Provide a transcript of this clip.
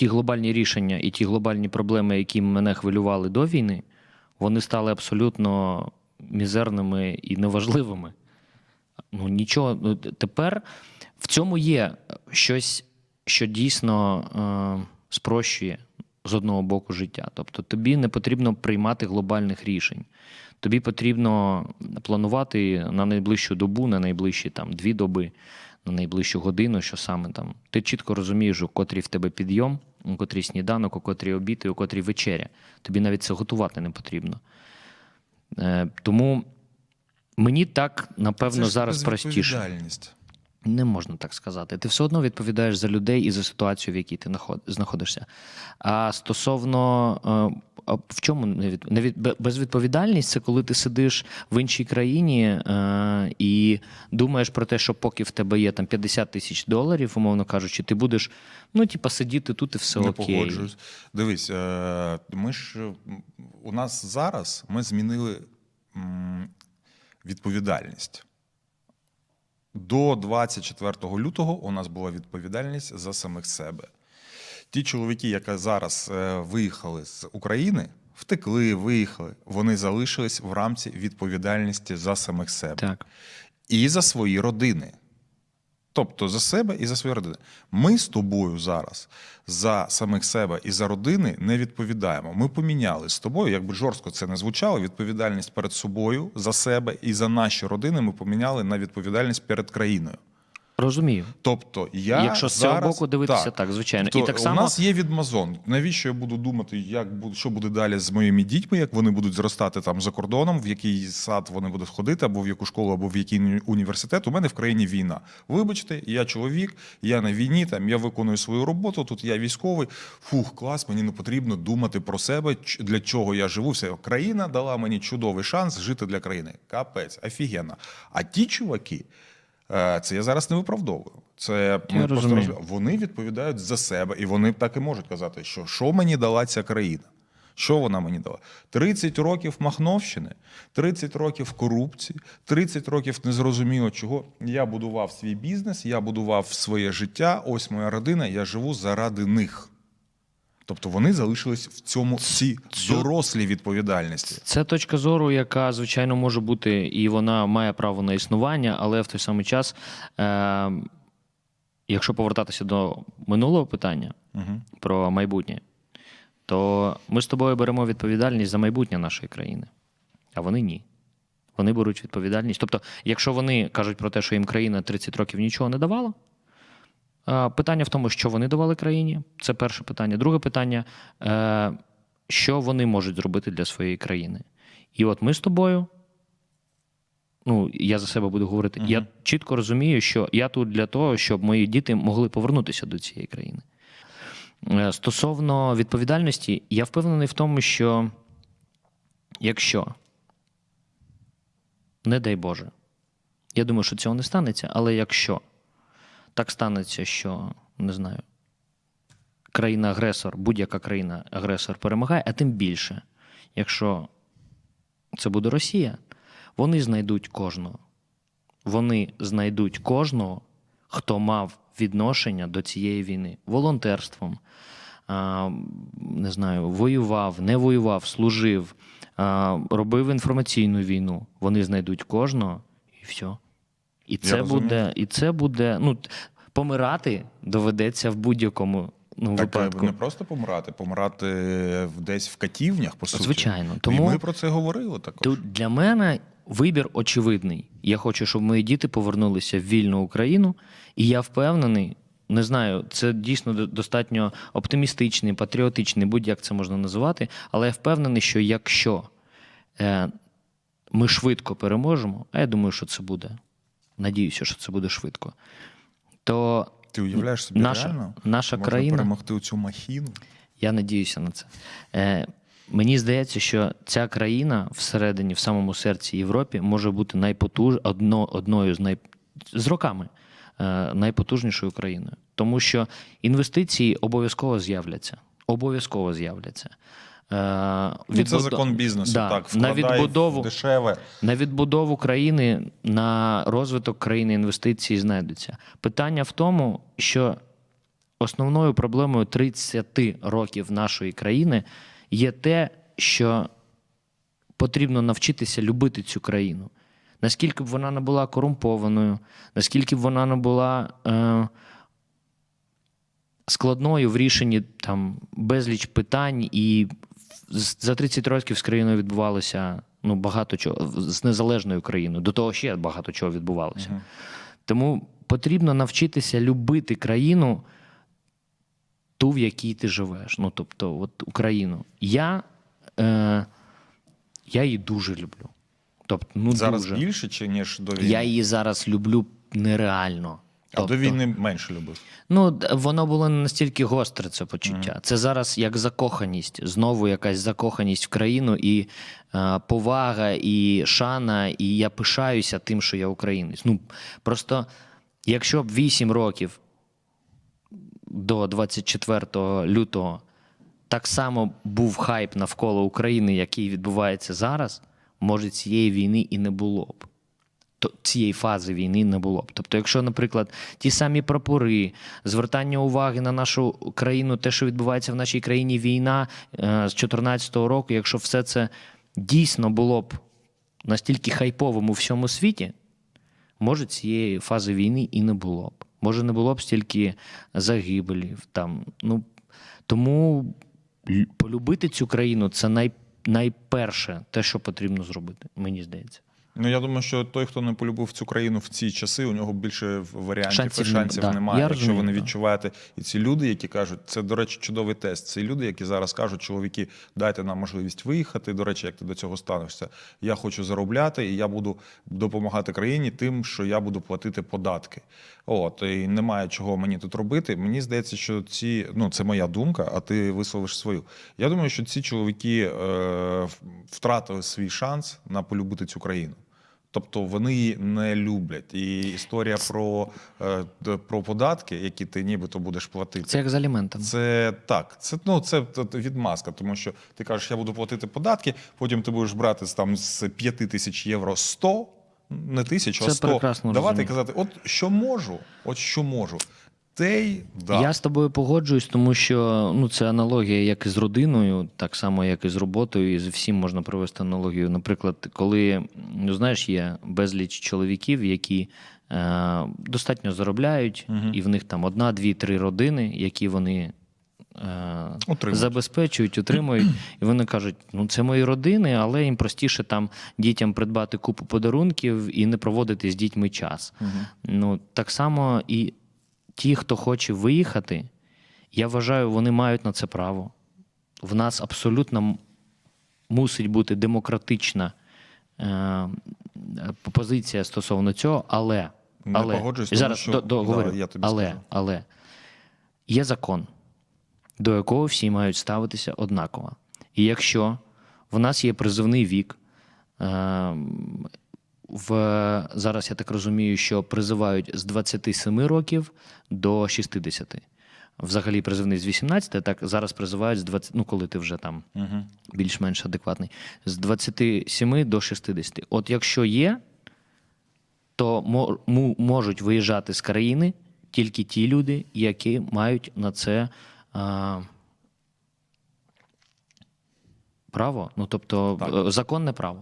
ті глобальні рішення і ті глобальні проблеми, які мене хвилювали до війни, вони стали абсолютно мізерними і неважливими. Ну нічого, ну, тепер в цьому є щось, що дійсно е, спрощує з одного боку життя. Тобто тобі не потрібно приймати глобальних рішень. Тобі потрібно планувати на найближчу добу, на найближчі там дві доби, на найближчу годину, що саме там. Ти чітко розумієш, у котрій в тебе підйом, у котрій сніданок, у котрій обід і у котрій вечеря. Тобі навіть це готувати не потрібно. Е, тому мені так, напевно, Це ж зараз простіше. безвідповідальність. Не можна так сказати. Ти все одно відповідаєш за людей і за ситуацію, в якій ти знаходишся. А стосовно е, в чому безвідповідальність, це коли ти сидиш в іншій країні е, і думаєш про те, що поки в тебе є там 50 тисяч доларів, умовно кажучи, ти будеш ну, типа, сидіти тут і все не окей. погоджуюсь. Дивись, е, ми ж у нас зараз ми змінили відповідальність. До 24 лютого у нас була відповідальність за самих себе. Ті чоловіки, які зараз е, виїхали з України, втекли, виїхали, вони залишились в рамці відповідальності за самих себе Так. і за свої родини. Тобто за себе і за свою родини. Ми з тобою зараз за самих себе і за родини не відповідаємо. Ми поміняли з тобою, якби жорстко це не звучало, відповідальність перед собою за себе і за наші родини ми поміняли на відповідальність перед країною. Розумію. Тобто я Якщо з цього зараз, боку дивитися, так, звичайно. І Тобто так само- у нас є відмазон. Навіщо я буду думати, як що буде далі з моїми дітьми, як вони будуть зростати там за кордоном, в який сад вони будуть ходити, або в яку школу, або в який університет. У мене в країні війна. Вибачте, я чоловік, я на війні, там я виконую свою роботу. Тут я військовий. Фух, клас, мені не потрібно думати про себе, для чого я живу. Все країна дала мені чудовий шанс жити для країни. Капець, офігенно. А ті чуваки. Е, Це я зараз не виправдовую. Це ми просто розумію. Вони відповідають за себе, і вони так і можуть казати, що що мені дала ця країна. Що вона мені дала? 30 років Махновщини, 30 років корупції, 30 років незрозуміло чого. Я будував свій бізнес, я будував своє життя. Ось моя родина, я живу заради них. Тобто вони залишились в цьому цій дорослій відповідальності. Це точка зору, яка звичайно може бути, і вона має право на існування, але в той самий час, е, якщо повертатися до минулого питання Угу. про майбутнє, то ми з тобою беремо відповідальність за майбутнє нашої країни, а вони ні. Вони беруть відповідальність. Тобто, якщо вони кажуть про те, що їм країна 30 років нічого не давала, питання в тому, що вони давали країні. Це перше питання. Друге питання, е, що вони можуть зробити для своєї країни. І от ми з тобою, ну, я за себе буду говорити, я чітко розумію, що я тут для того, щоб мої діти могли повернутися до цієї країни. Е, Стосовно відповідальності, я впевнений в тому, що якщо, не дай Боже, я думаю, що цього не станеться, але якщо так станеться, що не знаю, країна-агресор, будь-яка країна-агресор перемагає, а тим більше, якщо це буде Росія, вони знайдуть кожного. Вони знайдуть кожного, хто мав відношення до цієї війни волонтерством, не знаю, воював, не воював, служив, робив інформаційну війну. Вони знайдуть кожного і все. І це розумію. буде, і це буде. Ну, помирати доведеться в будь-якому ну, Так випадку. не просто помирати, помирати десь в катівнях, по суті. Звичайно. І Тому ми про це говорили також. Тут для мене вибір очевидний. Я хочу, щоб мої діти повернулися в вільну Україну, і я впевнений. Не знаю, це дійсно достатньо оптимістичний, патріотичний, будь-як це можна називати. Але я впевнений, що якщо е, ми швидко переможемо, а я думаю, що це буде. Надіюся, що це буде швидко. То Ти уявляєш собі наша- реально? наша можна країна- перемогти цю махіну? Я надіюся на це. Е, мені здається, що ця країна всередині, в самому серці Європи, може бути найпотуж... одно... одною з най... з роками е, найпотужнішою країною. Тому що інвестиції обов'язково з'являться. Обов'язково з'являться. Е, Ну, це закон бізнесу. Да, Так, на відбудову дешеве. на відбудову країни, на розвиток країни інвестиції знайдуться. Питання в тому, що основною проблемою 30 років нашої країни є те, що потрібно навчитися любити цю країну. Наскільки б вона не була корумпованою, наскільки б вона не була е, складною в рішенні там безліч питань, і за 30 років з країною відбувалося ну, багато чого з незалежною країною. До того ще багато чого відбувалося. Тому потрібно навчитися любити країну, ту, в якій ти живеш. Ну, тобто, от Україну. Я, е, я її дуже люблю. Тобто, ну, Зараз дуже. більше чи ніж до війни? Я її зараз люблю нереально. А Тобто, до війни менше любив. Ну, воно було не настільки гостре, це почуття. Це зараз як закоханість, знову якась закоханість в країну і е, повага, і шана, і я пишаюся тим, що я українець. Ну, просто, якщо б 8 років до 24 лютого так само був хайп навколо України, який відбувається зараз, може цієї війни і не було б то цієї фази війни не було б. Тобто, якщо, наприклад, ті самі прапори, звертання уваги на нашу країну, те, що відбувається в нашій країні, війна е, з 2014 року, якщо все це дійсно було б настільки хайповим у всьому світі, може цієї фази війни і не було б. Може, не було б стільки загибелів. Там. Ну, тому полюбити цю країну це най, найперше те, що потрібно зробити, мені здається. Ну я думаю, що той, хто не полюбив цю країну в ці часи, у нього більше варіантів Шансів і шансів да. немає. Я Якщо розумію, ви не відчуваєте, і ці люди, які кажуть, це до речі, чудовий тест. Це люди, які зараз кажуть, чоловіки, дайте нам можливість виїхати. До речі, як ти до цього станешся? Я хочу заробляти, і я буду допомагати країні тим, що я буду платити податки. От і немає чого мені тут робити. Мені здається, що ці ну це моя думка, а ти висловиш свою. Я думаю, що ці чоловіки е, втратили свій шанс на полюбити цю країну. Тобто вони її не люблять. І історія про, е, про податки, які ти нібито будеш платити. Це як з аліментами. Це так, це ну це відмазка, тому що ти кажеш, я буду платити податки, потім ти будеш брати там з 5 тисяч євро 100, не тисяч, а Це 100, прекрасно давати і казати, от що можу, от що можу. Те да. Я з тобою погоджуюсь, тому що ну, це аналогія як і з родиною, так само, як і з роботою, і з всім можна провести аналогію. Наприклад, коли ну, знаєш, є безліч чоловіків, які е, достатньо заробляють, Мгм. і в них там одна, дві, три родини, які вони. е, Утримують. Забезпечують, утримують, і вони кажуть: ну це мої родини, але їм простіше там дітям придбати купу подарунків і не проводити з дітьми час. Мгм. Ну, так само і ті, хто хоче виїхати, я вважаю, вони мають на це право. В нас абсолютно мусить бути демократична е, позиція стосовно цього, але. Не але погоджуюсь, зараз що- до, до, да, я тобі але, скажу. але є закон, до якого всі мають ставитися однаково. І якщо в нас є призовний вік, е, в, зараз я так розумію, що призивають з 27 років до 60. Взагалі призивний з 18, так зараз призивають з 20, ну коли ти вже там Мгм. більш-менш адекватний, з 27 до 60. От якщо є, то можуть виїжджати з країни тільки ті люди, які мають на це а, право. Ну тобто Так. е, законне право.